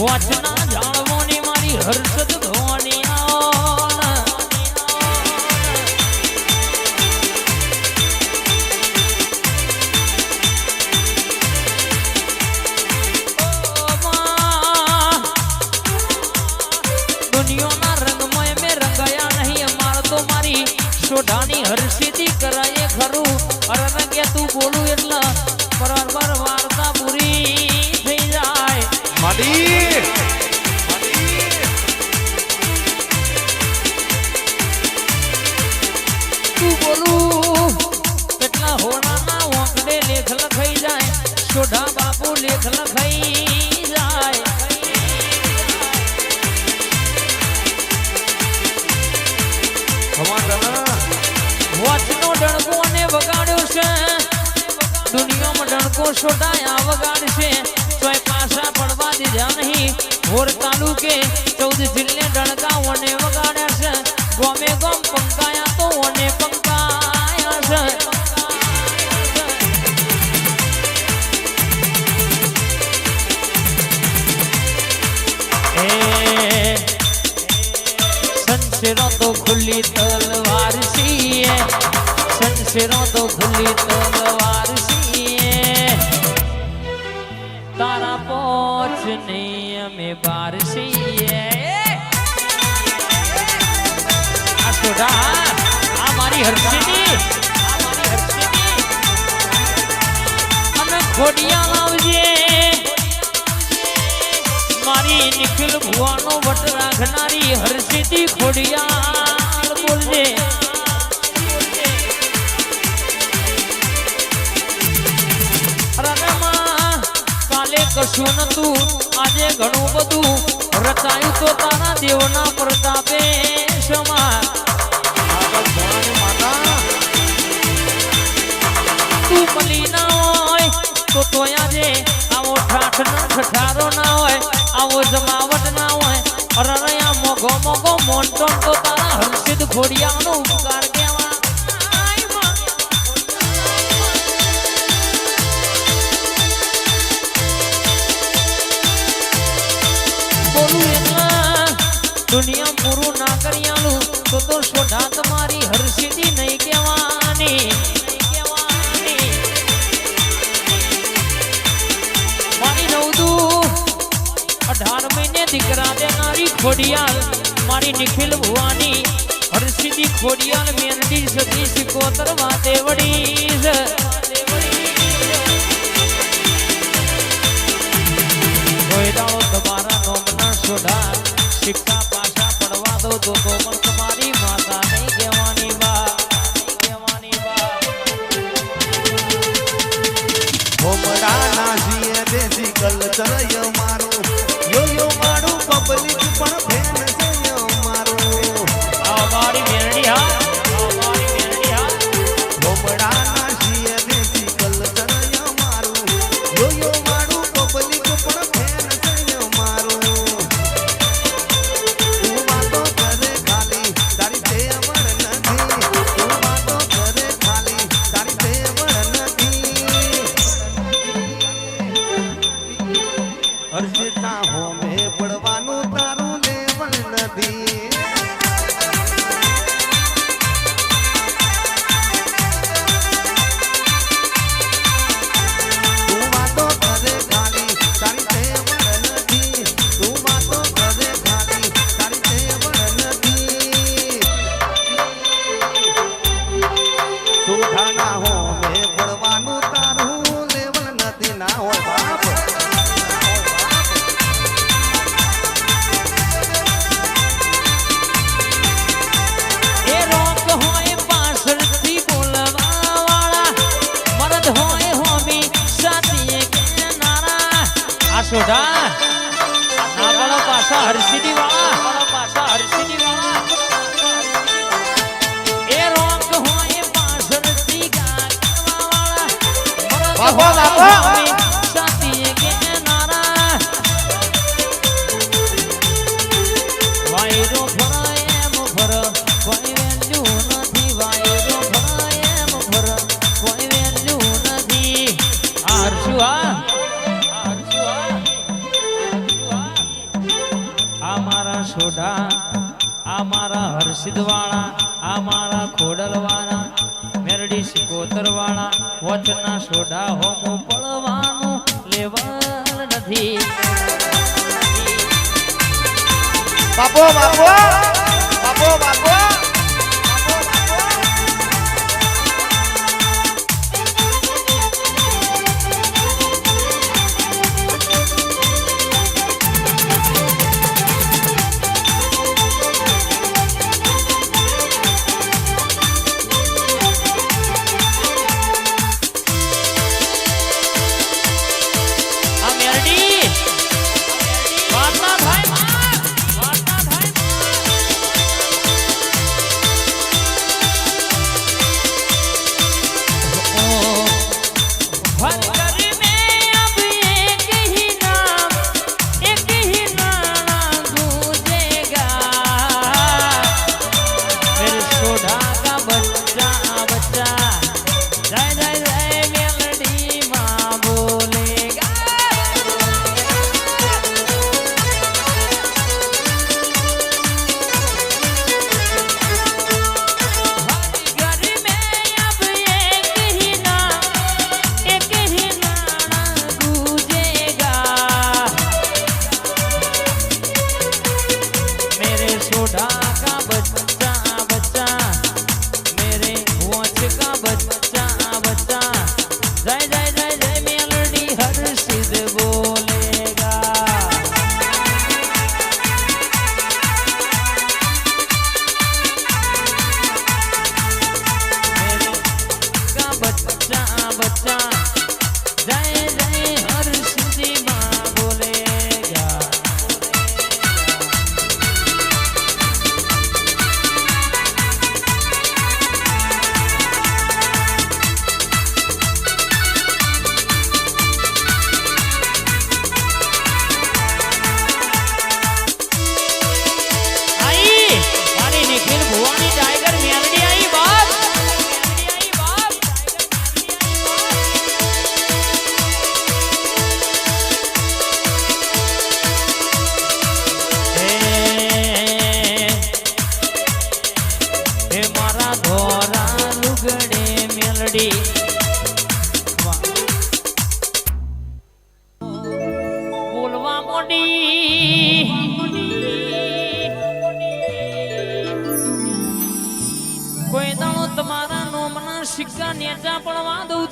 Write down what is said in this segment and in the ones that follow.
વાચના જાળવોની મારી હર્ષદ આવો. દુનિયાના રંગમય મેં રંગાયા નહીં, અમાર તો મારી સોઢાની હરસિદ્ધિ કરાય ખરું. અરે તું બોલું એટલે લેખ લખાઈ જાય ખમાટણા ડણકો અને વગાડ્યો છે દુનિયામાં ડણકો સોટાયા વગાડશે તોય પાછા પડવા દીધા નહીં હોર તાલુકે ચૌદ જિલ્લે ડણકા ઓને વગાડ્યા છે ગોમે ગોમ પંકાયા તો ઓને પંકાયા છે સંશેરો તો ખુલ્લી તલવાર છીએ સંશેરો તો ખુલ્લી તલવાર છીએ તારા પોચ નહીં અમે બાર છીએ આ સોઢા આ મારી હર્ષિની આ મારી હર્ષિની અને ખોડિયા લાવજે મારી નિખિલ ભુવાનો વટ રાખનારી હરસિદ્ધિ ખોડિયાર. બોલજે. કશું નતું. આજે ઘણું બધું રચાયું તો તારા દેવના પ્રતાપે આગળ તું મળી ના હોય તો તોય આજે આવો ઠાઠ ના, ઠઠારો ના હોય. આવો જમાવટ ના હોય, અરણ્યા મોગો મોગો મોનટો તો તારા હર્ષિત ઘોડિયાનો ઉપકાર એટલા દુનિયા પૂરું ના કર્યાલું તો તો સોઢા મારી હર્ષિતી નહીં કહેવાની. મહિને દીકરા દેનારી ખોડિયાલ, મારી નિખિલ ભુવાની, હરસિદ્ધિ ખોડિયાલ મેરડી સતી સિકોતર વાતે વડી. કોઈ તમારા પડવા દો, તો તમારી માતા નહીં કહેવાની સોઢા આ મારા હર્ષિદવાળા આ મારા ખોડલ વાળા મેરડી સિકોતર વાળા વચના સોડા હોમો પડવાનું લેવલ નથી. બાપો બાપો બાપો બાપો.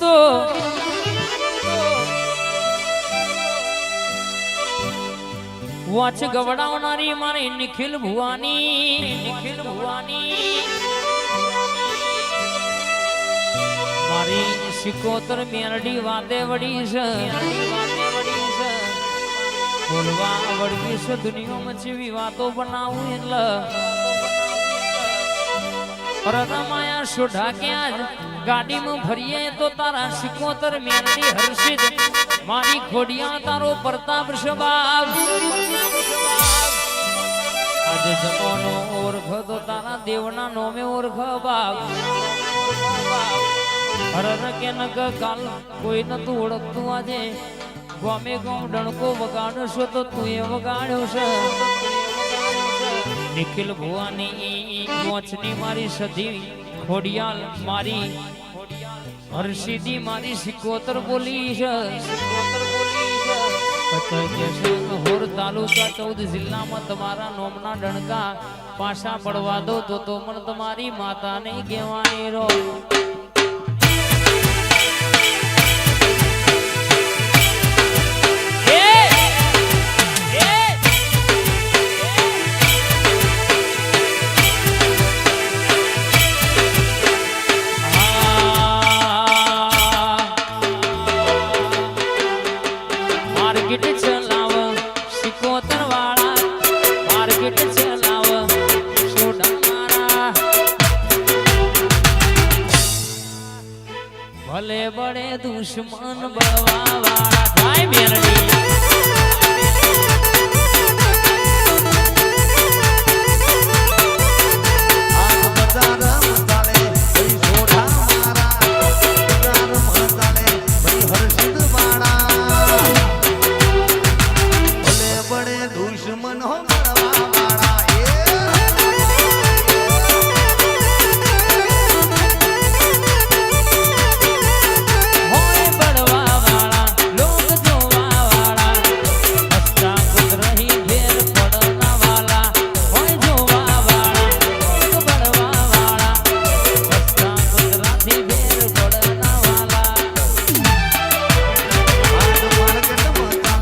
તો વાચ ગવડાવનારી મારી નિખિલ ભુવાની નિખિલ ભુવાની. મારી સિકોતર મેરડી વાદે વડી છે. બોલવા વળગી છે દુનિયામાં જેવી વાતો બનાવું એટલે. રમાયા સોઢા ક્યાં ગાડીમાં ફરીએ તો તારા સિકોતર મેરડી હર્ષિત મારી ખોડિયા તારો પ્રતાપ સ્વભાવ આજે જમોનો ઓળખ તો તારા દેવના નોમે ઓળખ બાગ હરર કે નગ કાલ કોઈ નતું ઓળખતું આજે. ગમે ગમ ડણકો વગાડશો તો તું એ વગાડ્યો છે. નિખિલ ભુવાની મોચની મારી સધી ખોડિયાલ મારી હર્ષિદી મારી સિકોતર બોલી હોર તાલુકા ચૌદ જિલ્લામાં તમારા નોમના ડણકા પાછા પડવા દો તો તો મને તમારી માતા નહીં કહેવાની રો